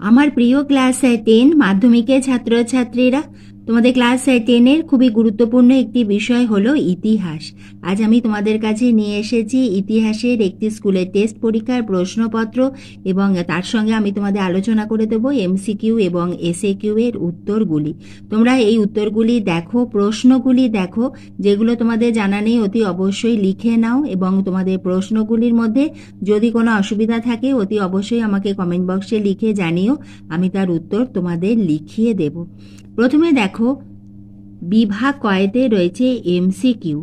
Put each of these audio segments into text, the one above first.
আমার প্রিয় class ten মাধ্যমিকের ছাত্রছাত্রীরা তোমাদের ক্লাস টেনের খুবই গুরুত্বপূর্ণ একটি বিষয় হলো ইতিহাস। আজ আমি তোমাদের কাছে নিয়ে এসেছি ইতিহাসের একটি স্কুলের টেস্ট পরীক্ষার প্রশ্নপত্র এবং তার সঙ্গে আমি তোমাদের আলোচনা করে দেবো এমসিকিউ এবং এসএ কিউ এর উত্তরগুলি। তোমরা এই উত্তরগুলি দেখো, প্রশ্নগুলি দেখো, যেগুলো তোমাদের জানা নেই অতি অবশ্যই লিখে নাও এবং তোমাদের প্রশ্নগুলির মধ্যে যদি কোনো অসুবিধা থাকে অতি অবশ্যই আমাকে কমেন্ট বক্সে লিখে জানিও, আমি তার উত্তর তোমাদের লিখিয়ে দেব। প্রথমে দেখো বিভাগ কয়েতে রয়েছে এমসিকিউ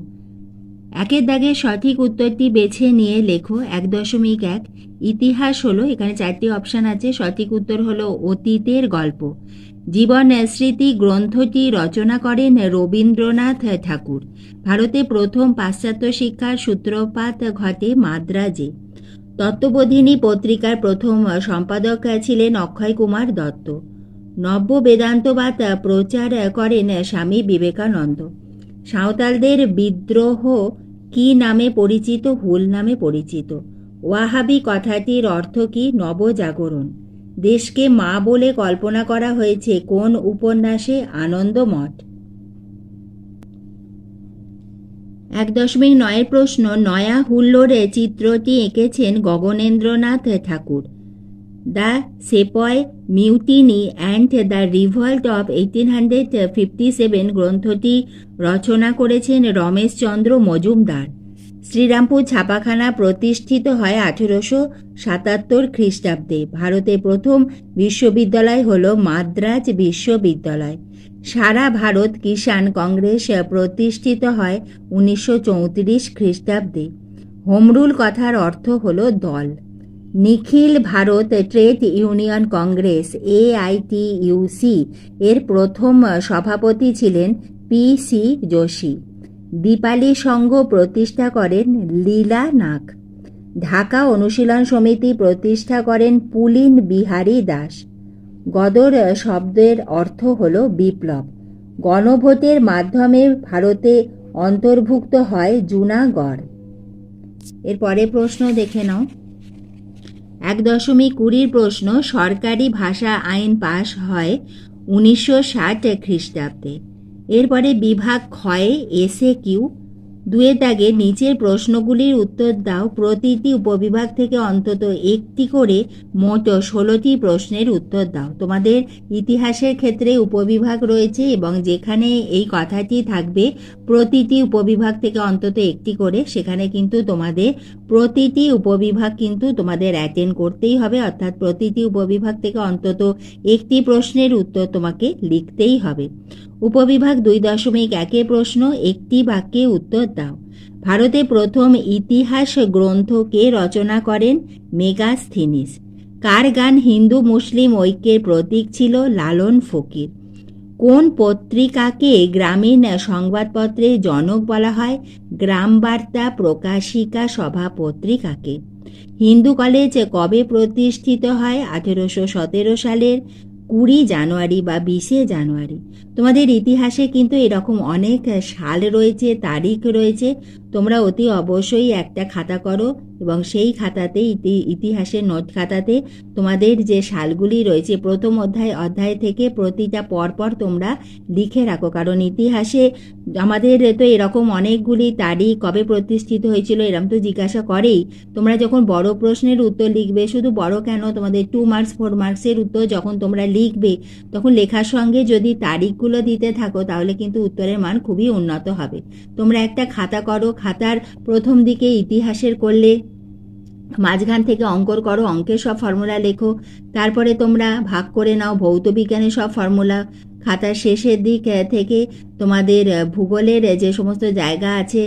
একের দাগে সঠিক উত্তরটি বেছে নিয়ে লেখো, এক দশমিক এক। ইতিহাস হলো, এখানে চারটি অপশান আছে, সঠিক উত্তর হলো অতীতের গল্প। জীবন, স্মৃতি, গ্রন্থটি রচনা করেন রবীন্দ্রনাথ ঠাকুর। ভারতে প্রথম পাশ্চাত্য শিক্ষার সূত্রপাত ঘটে মাদ্রাজে। তত্ত্ববোধিনী পত্রিকার প্রথম সম্পাদক ছিলেন অক্ষয় কুমার দত্ত। নব্য বেদান্তবাদ প্রচার করেন স্বামী বিবেকানন্দ। সাঁওতালদের বিদ্রোহ কি নামে পরিচিত হুল নামে পরিচিত? ওয়াহাবি কথাটির অর্থ কি? নবজাগরণ। দেশকে মা বলে কল্পনা করা হয়েছে কোন উপন্যাসে? আনন্দমঠ। এক দশমিক নয়ের প্রশ্ন, নয়া হুল্লোড়ে চিত্রটি এঁকেছেন Gaganendranath Thakur. And the revolt of eighteen hundred fifty seven গ্রন্থটি রচনা করেছেন রমেশচন্দ্র মজুমদার। শ্রীরামপুর ছাপাখানা প্রতিষ্ঠিত হয় আঠেরোশো সাতাত্তর খ্রিস্টাব্দে। ভারতে প্রথম বিশ্ববিদ্যালয় হল মাদ্রাজ বিশ্ববিদ্যালয়। সারা ভারত কিষাণ কংগ্রেস প্রতিষ্ঠিত হয় উনিশশো চৌত্রিশ খ্রিস্টাব্দে। হোমরুল কথার অর্থ হল দল। নিখিল ভারত ট্রেড ইউনিয়ন কংগ্রেস, এআইটিইউসি এর প্রথম সভাপতি ছিলেন পি সি যোশী। দীপালি সংঘ প্রতিষ্ঠা করেন লীলা নাগ। ঢাকা অনুশীলন সমিতি প্রতিষ্ঠা করেন পুলিন বিহারী দাস। গদর শব্দের অর্থ হল বিপ্লব। গণভোটের মাধ্যমে ভারতে অন্তর্ভুক্ত হয় জুনাগড়। এরপরে প্রশ্ন দেখে নাও। এক দশমিক কুড়ির প্রশ্ন সরকারি ভাষা আইন পাশ হয় উনিশশো ষাট খ্রিস্টাব্দে। এরপরে বিভাগ ক্ষয়ে এসে কিউ দুয়ের দাগে নিচের প্রশ্নগুলির উত্তর দাও। প্রতিটি উপবিভাগ থেকে অন্তত একটি করে মোট ষোলোটি প্রশ্নের উত্তর দাও। তোমাদের ইতিহাসের ক্ষেত্রে উপবিভাগ রয়েছে এবং যেখানে এই কথাটি থাকবে, প্রতিটি উপবিভাগ থেকে অন্তত একটি করে, সেখানে কিন্তু তোমাদের প্রতিটি উপবিভাগ কিন্তু তোমাদের অ্যাটেন্ড করতেই হবে। অর্থাৎ প্রতিটি উপবিভাগ থেকে অন্তত একটি প্রশ্নের উত্তর তোমাকে লিখতেই হবে। উপবিভাগ দুই দশমিক একে প্রশ্ন, একটি বাক্যে উত্তর দাও। ভারতে প্রথম ইতিহাস গ্রন্থ কে রচনা করেন মেগাস্থিনিস। কার গান হিন্দু মুসলিম ঐক্যের প্রতীক ছিল লালন ফকির? কোন পত্রিকাকে গ্রামীণ সংবাদপত্রে জনক বলা হয়? গ্রাম বার্তা প্রকাশিকা সভা পত্রিকাকে। হিন্দু কলেজ কবে প্রতিষ্ঠিত হয়? আঠেরোশো সতেরো সালের কুড়ি জানুয়ারি বা বিশে জানুয়ারি। তোমাদের ইতিহাসে কিন্তু এরকম অনেক সাল রয়েছে তারিখ রয়েছে। তোমরা অতি অবশ্যই একটা খাতা করো এবং সেই খাতাতে ইতিহাসের নোট খাতাতে তোমাদের যে সালগুলি রয়েছে, প্রথম অধ্যায় অধ্যায় থেকে প্রতিটা পরপর তোমরা লিখে রাখো। কারণ ইতিহাসে আমাদের তো এরকম অনেকগুলি তারিখ কবে প্রতিষ্ঠিত হয়েছিল এরকম তো জিজ্ঞাসা করেই। তোমরা যখন বড় প্রশ্নের উত্তর লিখবে, শুধু বড় কেন, তোমাদের টু মার্কস ফোর মার্কসের উত্তর যখন তোমরা লিখবে, তখন লেখার সঙ্গে যদি তারিখগুলো দিতে থাকো, তাহলে কিন্তু উত্তরের মান খুবই উন্নত হবে। তোমরা একটা খাতা করো খাতার প্রথম দিকে ইতিহাসের করলে মাঝখান থেকে অঙ্কর করো, অঙ্কের সব ফর্মুলা লেখো। তারপরে তোমরা ভাগ করে নাও, ভৌত বিজ্ঞানের সব ফর্মুলা খাতার শেষের দিক থেকে তোমাদের ভূগোলের যে সমস্ত জায়গা আছে,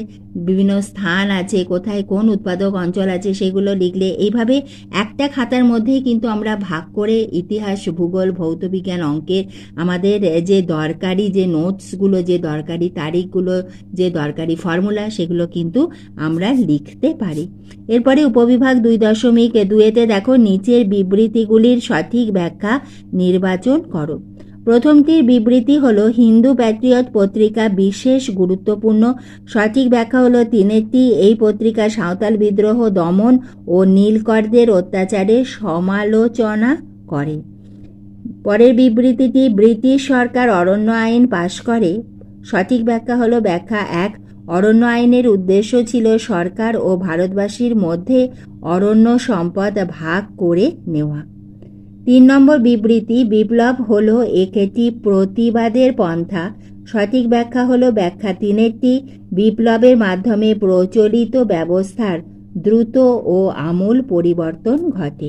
বিভিন্ন স্থান আছে, কোথায় কোন উৎপাদক অঞ্চল আছে, সেগুলো লিখলে এইভাবে একটা খাতার মধ্যেই কিন্তু আমরা ভাগ করে ইতিহাস, ভূগোল ভৌত বিজ্ঞান অঙ্কের আমাদের যে দরকারি যে নোটসগুলো, যে দরকারি তারিখগুলো, যে দরকারি ফর্মুলা, সেগুলো কিন্তু আমরা লিখতে পারি। এরপরে উপবিভাগ দুই দশমিক দুয়েতে দেখো, নিচের বিবৃতিগুলির সঠিক ব্যাখ্যা নির্বাচন করো। প্রথমটির বিবৃতি হলো, হিন্দু প্যাট্রিয়ট পত্রিকা বিশেষ গুরুত্বপূর্ণ। সঠিক ব্যাখ্যা হলো, তিনেরটি, এই পত্রিকা সাঁওতাল বিদ্রোহ, দমন ও নীলকরদের অত্যাচারে সমালোচনা করে। পরের বিবৃতিটি, ব্রিটিশ সরকার অরণ্য আইন পাশ করে। সঠিক ব্যাখ্যা হলো, ব্যাখ্যা এক, অরণ্য আইনের উদ্দেশ্য ছিল সরকার ও ভারতবাসীর মধ্যে অরণ্য সম্পদ ভাগ করে নেওয়া। তিন নম্বর বিবৃতি, বিপ্লব হলো একটি প্রতিবাদের পন্থা। সঠিক ব্যাখ্যা হল ব্যাখ্যা তিনেরটি, বিপ্লবের মাধ্যমে প্রচলিত ব্যবস্থার দ্রুত ও আমূল পরিবর্তন ঘটে।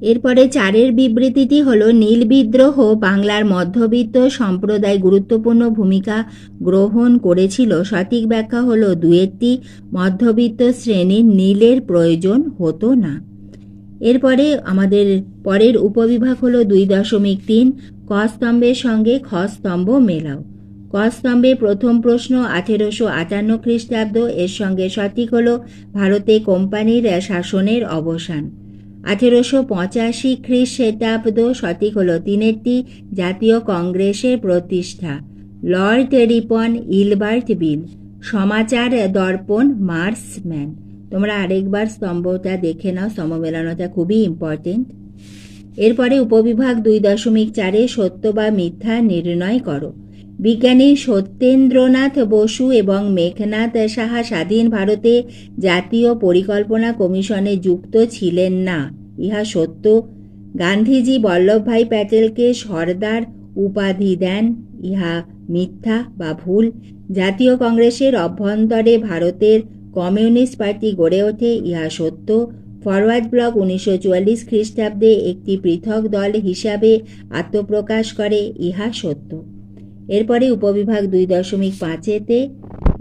এরপরে চারের বিবৃতিটি হল, নীল বিদ্রোহ বাংলার মধ্যবিত্ত সম্প্রদায় গুরুত্বপূর্ণ ভূমিকা গ্রহণ করেছিল। সঠিক ব্যাখ্যা হলো দুয়েরটি মধ্যবিত্ত শ্রেণির নীলের প্রয়োজন হতো না। এরপরে আমাদের পরের উপবিভাগ হলো দুই দশমিক তিন। ক স্তম্ভের সঙ্গে খ স্তম্ভ মেলাও। ক স্তম্ভে প্রথম প্রশ্ন আঠেরোশো আটান্ন খ্রিস্টাব্দ, এর সঙ্গে সঠিক হল ভারতে কোম্পানির শাসনের অবসান। আঠেরোশো পঁচাশি খ্রিস্টাব্দ, সঠিক হলো তিনেরটি জাতীয় কংগ্রেসের প্রতিষ্ঠা। Lord Ripon Ilbert bill. Samachar Darpan Marshman. তোমরা আরেকবার স্তম্ভটা দেখে নাও স্তম্ভ মেলানোটা খুবই ইম্পর্টেন্ট এরপরে উপবিভাগ দুই দশমিক চারে সত্য বা মিথ্যা নির্ণয় করো। বিজ্ঞানী সত্যেন্দ্রনাথ বসু এবং মেঘনাথ সাহা স্বাধীন ভারতে জাতীয় পরিকল্পনা কমিশনে যুক্ত ছিলেন না। ইহা সত্য। গান্ধীজি বল্লভভাই প্যাটেলকে সর্দার উপাধি দেন। ইহা মিথ্যা বা ভুল। জাতীয় কংগ্রেসের অভ্যন্তরে ভারতের কমিউনিস্ট পার্টি গড়ে ওঠে, ইহা সত্য। ফরওয়ার্ড ব্লক উনিশশো চুয়াল্লিশ খ্রিস্টাব্দে একটি পৃথক দল হিসাবে আত্মপ্রকাশ করে, ইহা সত্য। এরপরে উপবিভাগ দুই দশমিক পাঁচেতে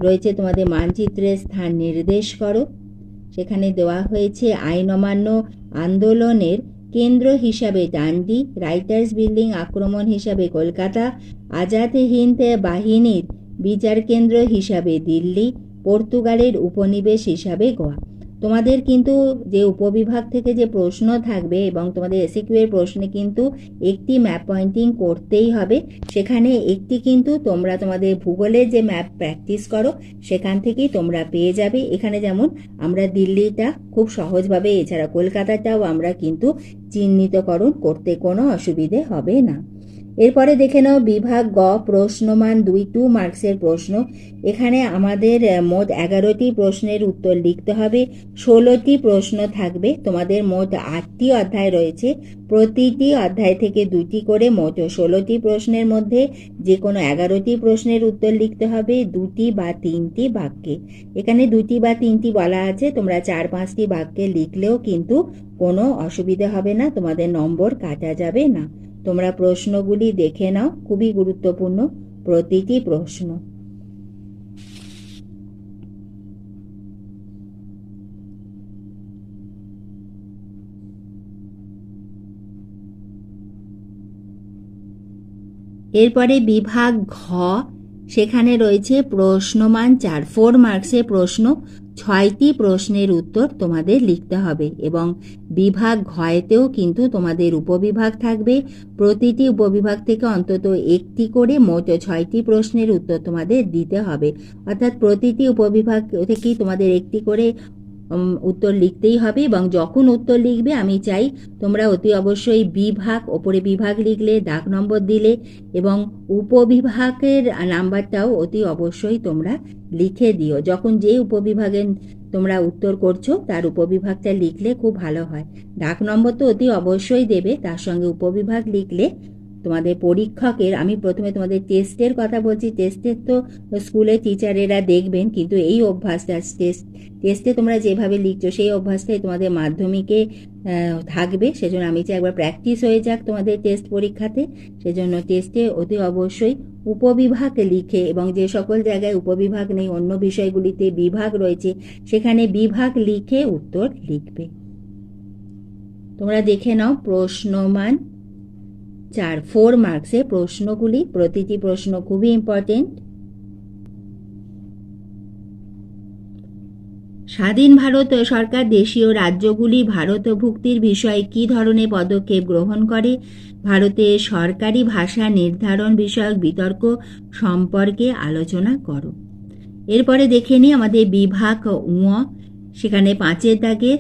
রয়েছে তোমাদের মানচিত্রের স্থান নির্দেশ করো। সেখানে দেওয়া হয়েছে আইন অমান্য আন্দোলনের কেন্দ্র হিসাবে ডান্ডি, রাইটার্স বিল্ডিং আক্রমণ হিসাবে কলকাতা, আজাদ হিন্দ বাহিনীর বিচার কেন্দ্র হিসাবে দিল্লি পর্তুগালের উপনিবেশ হিসাবে গোয়া। তোমাদের কিন্তু যে উপবিভাগ থেকে যে প্রশ্ন থাকবে এবং তোমাদের এসিকিউ এর প্রশ্নে কিন্তু একটি ম্যাপ পয়েন্টিং করতেই হবে। সেখানে একটি কিন্তু তোমরা তোমাদের ভূগোলের যে ম্যাপ প্র্যাকটিস করো, সেখান থেকেই তোমরা পেয়ে যাবে। এখানে যেমন আমরা দিল্লিটা খুব সহজভাবে, এছাড়া কলকাতাটাও আমরা কিন্তু চিহ্নিতকরণ করতে কোনো অসুবিধে হবে না। এরপরে দেখে নাও, বিভাগ গ, প্রশ্নমান দুই টু মার্কসের প্রশ্ন। এখানে আমাদের মোট এগারোটি প্রশ্নের উত্তর লিখতে হবে। ষোলোটি প্রশ্ন থাকবে। তোমাদের মোট আটটি অধ্যায় রয়েছে। প্রতিটি অধ্যায় থেকে দুটি করে মোট ষোলোটি প্রশ্নের মধ্যে যে কোনো এগারোটি প্রশ্নের উত্তর লিখতে হবে। দুটি বা তিনটি বাক্যে। এখানে দুটি বা তিনটি বলা আছে। তোমরা চার, পাঁচটি বাক্যে লিখলেও কিন্তু কোনো অসুবিধা হবে না। তোমাদের নম্বর কাটা যাবে না। তোমরা প্রশ্নগুলি দেখে নাও খুবই গুরুত্বপূর্ণ প্রতিটি প্রশ্ন। এরপরে বিভাগ ঘ সেখানে রয়েছে প্রশ্নমান চার ফোর মার্কসের প্রশ্ন। ছয়টি প্রশ্নের উত্তর তোমাদের লিখতে হবে এবং বিভাগ ঘয়েতেও কিন্তু তোমাদের উপবিভাগ থাকবে। প্রতিটি উপবিভাগ থেকে অন্তত একটি করে মোট ছয়টি প্রশ্নের উত্তর তোমাদের দিতে হবে। অর্থাৎ প্রতিটি উপবিভাগ থেকেই তোমাদের একটি করে উত্তর লিখতেই হবে এবং যখন উত্তর লিখবে, আমি চাই তোমরা অতি অবশ্যই বিভাগ, ওপরে বিভাগ লিখলে, দাগ নম্বর দিলে এবং উপবিভাগের নাম্বারটাও অতি অবশ্যই তোমরা লিখে দিও। যখন যে উপবিভাগের তোমরা উত্তর করছ, তার উপবিভাগটা লিখলে খুব ভালো হয়। ডাক নম্বর তো অতি অবশ্যই দেবে, তার সঙ্গে উপবিভাগ লিখলে তোমাদের পরীক্ষকের, আমি প্রথমে তোমাদের টেস্টের কথা বলছি। টেস্টের তো স্কুলে টিচারেরা দেখবেন, কিন্তু এই অভ্যাসটা টেস্ট টেস্টে তোমরা যেভাবে লিখছো, সেই অভ্যাসটাই তোমাদের মাধ্যমিকে থাকবে। সেজন্য আমি চাই একবার প্র্যাকটিস হয়ে যাক তোমাদের টেস্ট পরীক্ষাতে। সেজন্য টেস্টে অতি অবশ্যই উপবিভাগ লিখে এবং যে সকল জায়গায় উপবিভাগ নেই, অন্য বিষয়গুলিতে বিভাগ রয়েছে, সেখানে বিভাগ লিখে উত্তর লিখবে। তোমরা দেখে নাও প্রশ্নমান চার ফোর মার্কসে প্রশ্নগুলি, প্রতিটি প্রশ্ন খুবই ইম্পর্টেন্ট স্বাধীন ভারত সরকার দেশীয় রাজ্যগুলি ভারতভুক্তির বিষয়ে কী ধরনের পদক্ষেপ গ্রহণ করে? ভারতে সরকারি ভাষা নির্ধারণ বিষয়ক বিতর্ক সম্পর্কে আলোচনা করো। এরপরে দেখে নিই আমাদের বিভাগ উঁ সেখানে পাঁচের দাগের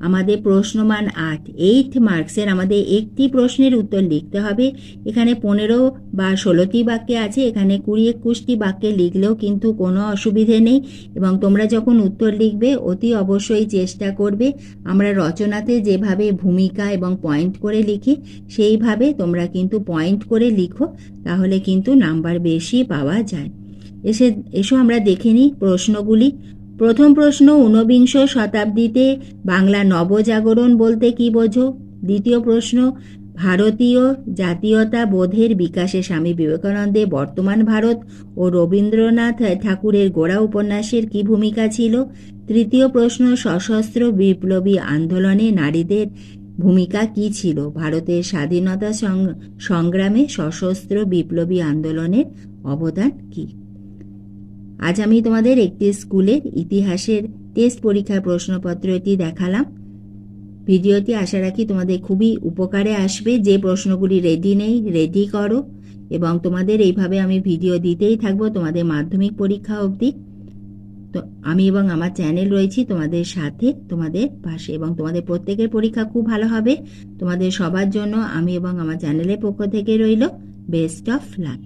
আমাদের প্রশ্নমান আট এইট মার্কসের আমাদের একটি প্রশ্নের উত্তর লিখতে হবে। এখানে পনেরো বা ষোলোটি বাক্যে আছে, এখানে কুড়ি, একুশটি বাক্যে লিখলেও কিন্তু কোনো অসুবিধে নেই এবং তোমরা যখন উত্তর লিখবে, অতি অবশ্যই চেষ্টা করবে। আমরা রচনাতে যেভাবে ভূমিকা এবং পয়েন্ট করে লিখি, সেইভাবে তোমরা কিন্তু পয়েন্ট করে লিখো, তাহলে কিন্তু নাম্বার বেশি পাওয়া যায়। এসে, এসো আমরা দেখে নিই প্রশ্নগুলি। প্রথম প্রশ্ন ঊনবিংশ শতাব্দীতে বাংলা নবজাগরণ বলতে কি বোঝো? দ্বিতীয় প্রশ্ন, ভারতীয় জাতীয়তা বোধের বিকাশে স্বামী বিবেকানন্দে বর্তমান ভারত ও রবীন্দ্রনাথ ঠাকুরের গোড়া উপন্যাসের কি ভূমিকা ছিল? তৃতীয় প্রশ্ন, সশস্ত্র বিপ্লবী আন্দোলনে নারীদের ভূমিকা কি ছিল? ভারতের স্বাধীনতা সংগ্রামে সশস্ত্র বিপ্লবী আন্দোলনের অবদান কী? আজ আমি তোমাদের একটি স্কুলের ইতিহাসের টেস্ট পরীক্ষার প্রশ্নপত্রটি দেখালাম। ভিডিওটি আশা রাখি তোমাদের খুবই উপকারে আসবে। যে প্রশ্নগুলি রেডি নেই রেডি করো এবং তোমাদের এইভাবে আমি ভিডিও দিতেই থাকব তোমাদের মাধ্যমিক পরীক্ষা অবধি। তো আমি এবং আমার চ্যানেল রয়েছি তোমাদের সাথে, তোমাদের পাশে এবং তোমাদের প্রত্যেকের পরীক্ষা খুব ভালো হবে। তোমাদের সবার জন্য আমি এবং আমার চ্যানেলের পক্ষ থেকে রইল। Best of luck